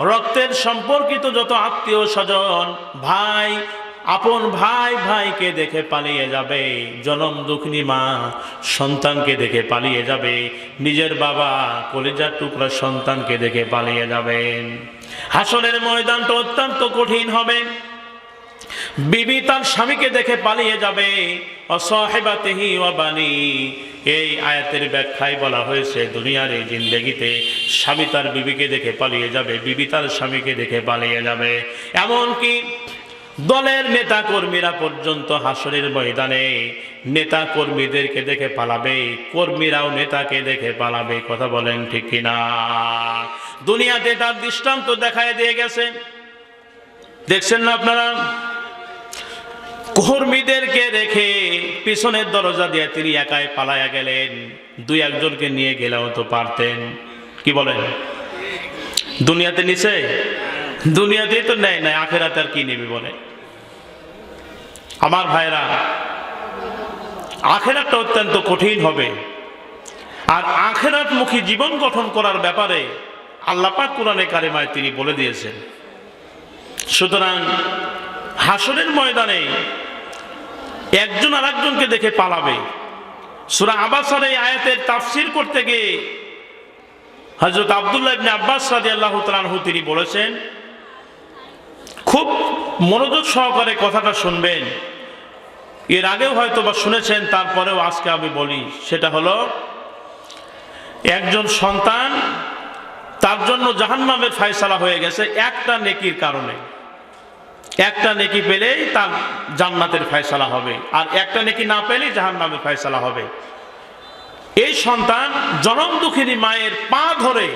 রক্তের সম্পর্কিত যত আত্মীয় স্বজন, ভাই, আপন ভাই, ভাইকে দেখে পালিয়ে যাবে। জনম দুঃখনি মা, সন্তানকে দেখে পালিয়ে যাবে। নিজের বাবা, কলেজার টুকরা সন্তানকে দেখে পালিয়ে যাবেন। হাসনের ময়দানটা অত্যন্ত কঠিন হবে। বিবি তার স্বামীকে দেখে পালিয়ে যাবে। অসহেবাতেহি অবানি এই আয়াতের ব্যাখ্যায় বলা হয়েছে, দুনিয়ার এই জিন্দেগিতে স্বামী তার বিবিকে দেখে পালিয়ে যাবে, বিবি তার স্বামীকে দেখে পালিয়ে যাবে। এমনকি দলের নেতা কর্মীরা পর্যন্ত হাসরের ময়দানে নেতা কর্মীদেরকে দেখে পালাবে, কর্মীরাও নেতাকে দেখে পালাবে, কথা বলেন ঠিক কিনা? দুনিয়াতে তার দৃষ্টান্ত দেখায় দিয়ে গেছে। দেখছেন না আপনারা? কর্মীদেরকে রেখে পিছনের দরজা দিয়ে তিনি একাই পালায়া গেলেন। দুই একজনকে নিয়ে গেলেও তো পারতেন। কি বলেন? দুনিয়াতে নিছে? দুনিয়াতেই তো নেয় নাই, আখেরাতে আর কি নেবে বলে? আমার ভাইরা, আখেরাতটা অত্যন্ত কঠিন হবে। আর আখেরাতমুখী জীবন গঠন করার ব্যাপারে আল্লাপাক কোরআনে কারিমায় তিনি বলে দিয়েছেন। সুতরাং হাসরের ময়দানে একজন আর একজনকে দেখে পালাবে। সুরা আবাসের এই আয়াতের তাফসির করতে গিয়ে হজরত আবদুল্লাহ ইবনে আব্বাস সাদি আল্লাহ তালানহু তিনি বলেছেন, খুব মনোযোগ সহকারে কথাটা শুনবেন। এর আগেও হয়তো বা শুনেছেন, তারপরেও আজকে আমি বলি, সেটা হলো একজন সন্তান তার জন্য জাহান্নামের ফায়সালা হয়ে গেছে একটা নেকির কারণে। একটা নেকি পেলেই তার জান্নাতের ফয়সালা হবে আর একটা নেকি না পেলেই জাহান্নামের ফয়সালা হবে। এই সন্তান জনম দুঃখিনী মায়ের পা ধরে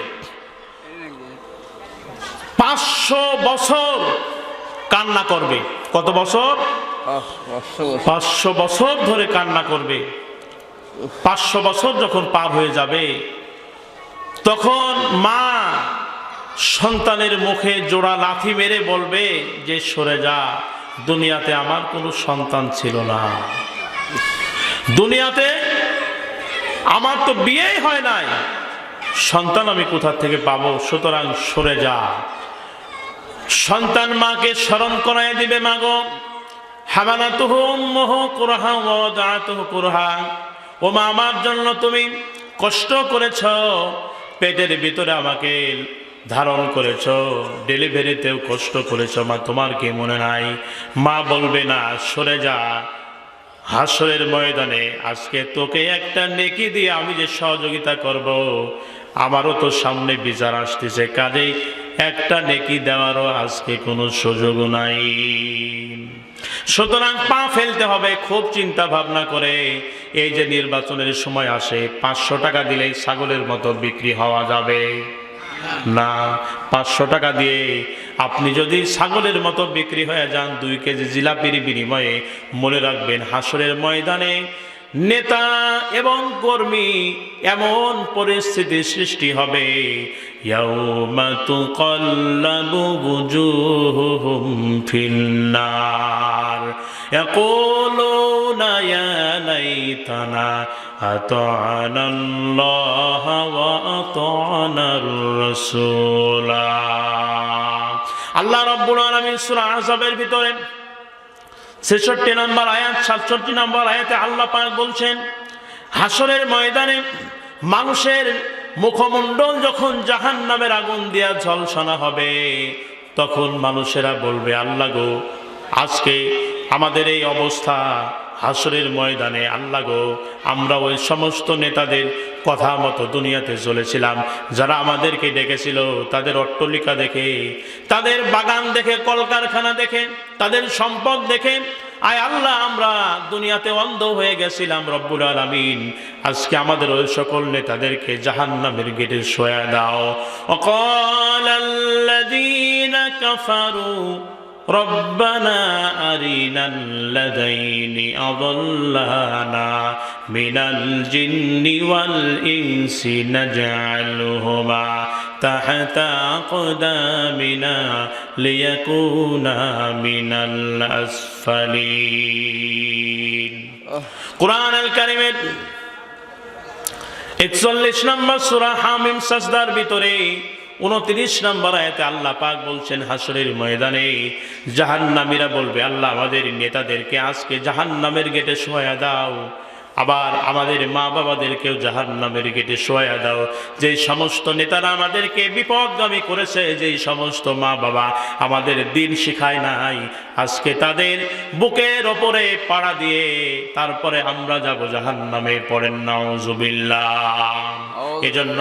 পাঁচশো বছর কান্না করবে। কত বছর? পাঁচশো বছর। ধরে কান্না করবে। পাঁচশো বছর যখন পার হয়ে যাবে তখন মা সন্তানের মুখে জোড়া লাথি মেরে বলবে যে, সরে যা, দুনিয়াতে আমার কোনো সন্তান ছিল না। দুনিয়াতে আমার তো বিয়েই হয় নাই। সন্তান আমি কোথা থেকে পাবো? সুতরাং সরে যা। সন্তান মাকে স্মরণ করাই দিবে মাগো। হামানা তুহ মোহ কুরহা ও দাঁতুহ কুরহা। ও মা আমার জন্য তুমি কষ্ট করেছ। পেটের ভিতরে আমাকে ধারণ করেছ, ডেলিভারিতেও কষ্ট করেছ, মা, তোমার কি মনে নাই? মা বলবে, না, সরে যা। হাসরের ময়দানে আজকে তোকে একটা নেকি দিয়ে আমি যে সহযোগিতা করব, আমারও তো সামনে বিচার আসতেছে, কাজেই একটা নেকি দেওয়ারও আজকে কোনো সুযোগ নাই। সুতরাং পা ফেলতে হবে, খুব চিন্তা ভাবনা করে। এই যে নির্বাচনের সময় আসে, পাঁচশো টাকা দিলেই ছাগলের মতো বিক্রি হওয়া যাবে। না, পাঁচশো টাকা দিয়ে আপনি যদি ছাগলের মতো বিক্রি হয়ে যান দুই কেজি জিলাপির বিনিময়ে, মনে রাখবেন হাসরের ময়দানে নেতা এবং কর্মী এমন পরিস্থিতির সৃষ্টি হবে। তুকাল্লাবু বুজুহুহুম ফিন্নার। আল্লাহ আহজাবের ভিতরে ছেষট্টি নম্বর আয়াত, সাতষট্টি নম্বর আয়াতে আল্লাহ পাক বলছেন হাসরের ময়দানে মানুষের মুখমণ্ডল যখন জাহান নামের আগুন দিয়া ঝলসানা হবে, তখন মানুষেরা বলবে, আল্লাহ গো, আজকে আমাদের এই অবস্থা হাসরের ময়দানে, আল্লাহ গো, আমরা ওই সমস্ত নেতাদের কথা মতো দুনিয়াতে চলেছিলাম। যারা আমাদেরকে ডেকেছিল, তাদের অট্টলিকা দেখে, তাদের বাগান দেখে, কলকারখানা দেখে, তাদের সম্পদ দেখে, আয় আল্লাহ, আমরা দুনিয়াতে অন্ধ হয়ে গেছিলাম রব্বুল আলমিন। আজকে আমাদের ওই সকল নেতাদেরকে জাহান নামের গেটে শোয়া দাও। অকাল ربنا أرنا الذين أضلانا من الجن والإنس نجعلهما تحت أقدامنا ليكونا من الأسفلين قرآن الكريم একচল্লিশ নম্বর সুরা হামিম সাজদার ভিতরে উনত্রিশ নম্বর আয়াতে আল্লাহ পাক বলছেন হাসরের ময়দানে জাহান্নামীরা বলবে, আল্লাহ আমাদের নেতাদেরকে আজকে জাহান্নামের গেটে শোয়া দাও। আবার আমাদের মা বাবাদেরকেও জাহান্নামের গেটে শোয়া দাও। যে সমস্ত নেতারা আমাদেরকে বিপদগামী করেছে, যেই সমস্ত মা বাবা আমাদের দিন শিখায় নাই, আজকে তাদের বুকের ওপরে পাড়া দিয়ে তারপরে আমরা যাব জাহান্নামে পড়েন, নাউজুবিল্লাহ। এজন্য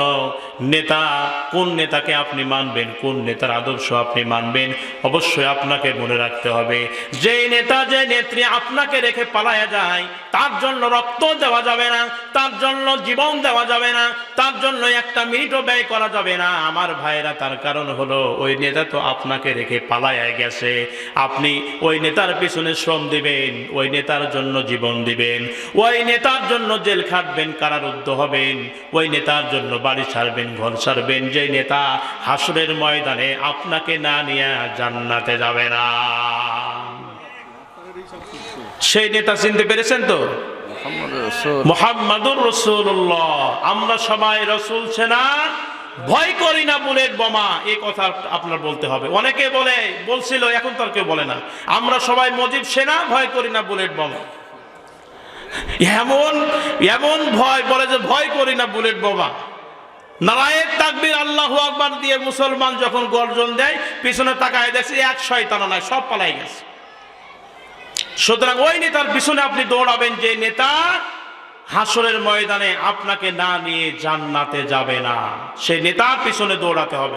নেতা, কোন নেতাকে আপনি মানবেন, কোন নেতার আদর্শ আপনি মানবেন, অবশ্যই আপনাকে মনে রাখতে হবে। যে নেতা, যে নেত্রী আপনাকে রেখে পালায়া যায়, তার জন্য রক্ত দেওয়া যাবে না, তার জন্য জীবন দেওয়া যাবে না, তার জন্য একটা মিনিটও ব্যয় করা যাবে না। আমার ভাইরা তার কারণ হলো ওই নেতা তো আপনাকে রেখে পালায়া গেছে। আপনি ওই নেতার পিছনে শ্রম দিবেন, ওই নেতার জন্য জীবন দিবেন, ওই নেতার জন্য জেল খাটবেন, কারারুদ্ধ হবেন, ওই নেতার জন্য বাড়ি ছাড়বেন ঘর ছাড়বেন। যে নেতা হাসুরের ময়দানে আপনাকে না নিয়ে জান্নাতে যাবে না। সেই নেতা চিনতে পেরেছেন তো? মোহাম্মদুর রসুল্লাহ আমরা সবাই রসুল সেনা ভয় করি না বুলেট বোমা। এই কথা আপনার বলতে হবে। অনেকে বলে বলছিল এখন তো আর কেউ বলে না। আমরা সবাই মজিব সেনা ভয় করি না বুলেট বোমা। এমন এমন ভয়, বলে যে ভয় করি না বুলেট বোমা। নারায়ের তাকবির আল্লাহ আকবার দিয়ে মুসলমান যখন গর্জন দেয়, পিছনে তাকায় দেখছে এক শয়তানা নাই, সব পালাই গেছে। সুতরাং ওই নেতার পিছনে আপনি দৌড়াবেন, যে নেতা হাসরের ময়দানে আপনাকে না নিয়ে জান্নাতে যাবে না। সেই নেতার পিছনে দৌড়াতে হবে।